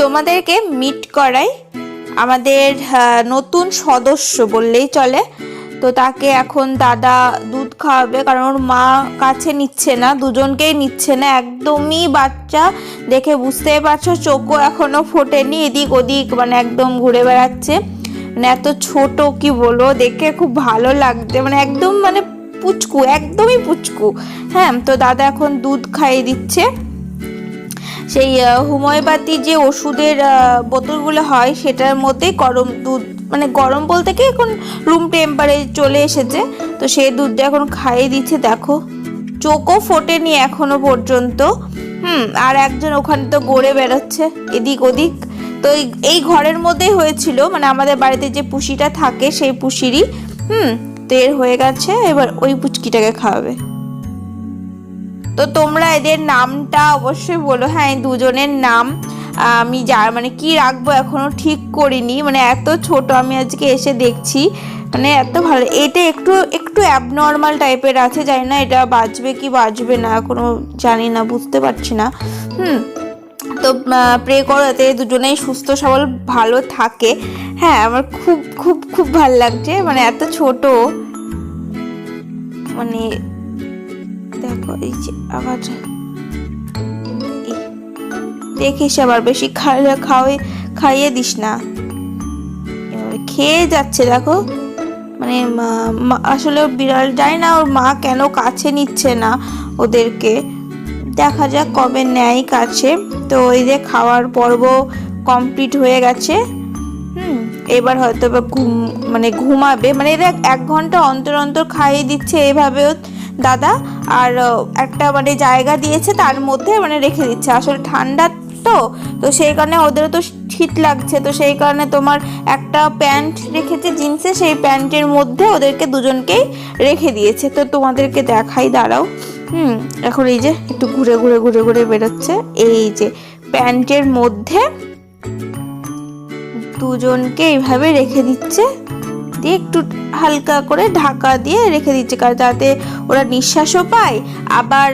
তোমাদেরকে মিট করাই আমাদের নতুন সদস্য বললেই চলে। তো তাকে এখন দাদা দুধ খাওয়াবে, কারণ ওর মা কাছে নিচ্ছে না, দুজনকেই নিচ্ছে না। একদমই বাচ্চা, দেখে বুঝতেই পারছ, চোখও এখনও ফোটেনি, এদিক ওদিক মানে একদম ঘুরে বেড়াচ্ছে। মানে এত ছোট, কি বলো দেখে খুব ভালো লাগছে। মানে একদম মানে পুচকু, একদমই পুচকু। হ্যাঁ তো দাদা এখন দুধ খাইয়ে দিচ্ছে। সেই হোমিওপ্যাথি যে ওষুধের বোতলগুলো হয় সেটার মধ্যে গরম দুধ মানে গরম বলতে কি এখন রুম টেম্পারে চলে এসেছে, তো সেই দুধটা এখন খাইয়ে দিচ্ছে, দেখো। চোখও ফোটেনি এখনও পর্যন্ত। হুম, আর একজন ওখানে তো গড়ে বেরোচ্ছে এদিক ওদিক। তো এই ঘরের মধ্যেই হয়েছিল মানে আমাদের বাড়িতে যে পুষিটা থাকে সেই পুষিরই। হুম, তো এর হয়ে গেছে, এবার ওই পুচকিটাকে খাওয়াবে। তো তোমরা এদের নামটা অবশ্যই বলো। হ্যাঁ দুজনের নাম আমি যা মানে কি রাখব এখনও ঠিক করিনি। মানে এত ছোট আমি আজকে এসে দেখছি। মানে এত ভালো। এটা একটু একটু অ্যাবনর্মাল টাইপের আছে, জানি না এটা বাজবে কি বাজবে না এখনও জানি না, বুঝতে পারছি না। হুম, তো প্রে করো যাতে দুজনেই সুস্থ সবল, ভালো থাকে। হ্যাঁ আমার খুব খুব খুব ভালো লাগছে। মানে এত ছোট। মানে দেখো, এই যে আবার দেখিস আবার বেশি খাইয়ে খাওয়াই খাইয়ে দিস না। এবারে খেয়ে যাচ্ছে, দেখো। মানে আসলে বিড়াল যায় না, ওর মা কেন কাছে নিচ্ছে না ওদেরকে। দেখা যাক কবে নেয় কাছে। তো এই যে খাওয়ার পর্ব কমপ্লিট হয়ে গেছে। হুম, এবার হয়তো ঘুম মানে ঘুমাবে। মানে এরা এক ঘণ্টা অন্তর অন্তর খাইয়ে দিচ্ছে এভাবেও। দাদা আর একটা মানে জায়গা দিয়েছে তার মধ্যে মানে রেখে দিচ্ছে। আসলে ঠান্ডা তো তো সেই কারণে ওদেরও তো শীত লাগছে। তো সেই কারণে তোমার একটা প্যান্ট রেখেছে, জিন্সে, সেই প্যান্টের মধ্যে ওদেরকে দুজনকেই রেখে দিয়েছে। তো তোমাদেরকে দেখাই, দাঁড়াও। হুম, এখন এই যে একটু ঘুরে ঘুরে ঘুরে ঘুরে বেরোচ্ছে। এই যে প্যান্টের মধ্যে দুজনকে এইভাবে রেখে দিচ্ছে। দিয়ে একটু হালকা করে ঢাকা দিয়ে রেখে দিচ্ছে, কারণ যাতে ওরা নিঃশ্বাসও পায়, আবার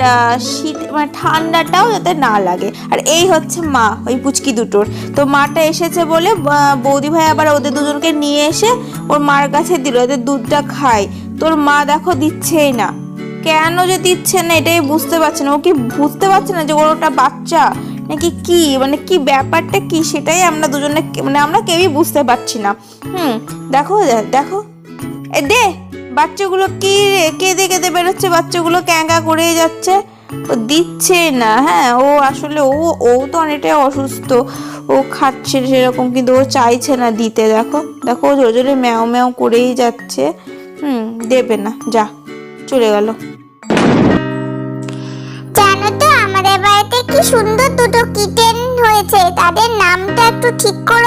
শীত মানে ঠান্ডাটাও যাতে না লাগে। আর এই হচ্ছে মা, ওই পুচকি দুটোর। তো মাটা এসেছে বলে বৌদি ভাই আবার ওদের দুজনকে নিয়ে এসে ওর মার কাছে দিল ওদের দুধটা খায়। তোর মা দেখো দিচ্ছেই না। কেন যে দিচ্ছে না, এটাই বুঝতে পারছে না। ও কি বুঝতে পারছে না যে ওর ওটা বাচ্চা? নাকি কি? মানে কি ব্যাপারটা কি? সেটাই আমরা দুজনে মানে আমরা কেউই বুঝতে পারছি না। হুম, দেখো দেখো। দে, বাচ্চাগুলো কি কেঁদে কেঁদে বেরোচ্ছে, বাচ্চাগুলো ক্যাঙ্গা করেই যাচ্ছে। ও দিচ্ছে না হ্যাঁ ও আসলে ও ও তো অনেকটাই অসুস্থ। ও খাচ্ছে সেরকম, কিন্তু ও চাইছে না দিতে, দেখো। দেখো, ও জোরে ম্যাও ম্যাও করেই যাচ্ছে। হুম, দেবে না, যা, চলে গেল। জানো তো, আমাদের বাড়িতে কি সুন্দর দুটো কিটেন হয়েছে। তাদের নামটা একটু ঠিক করে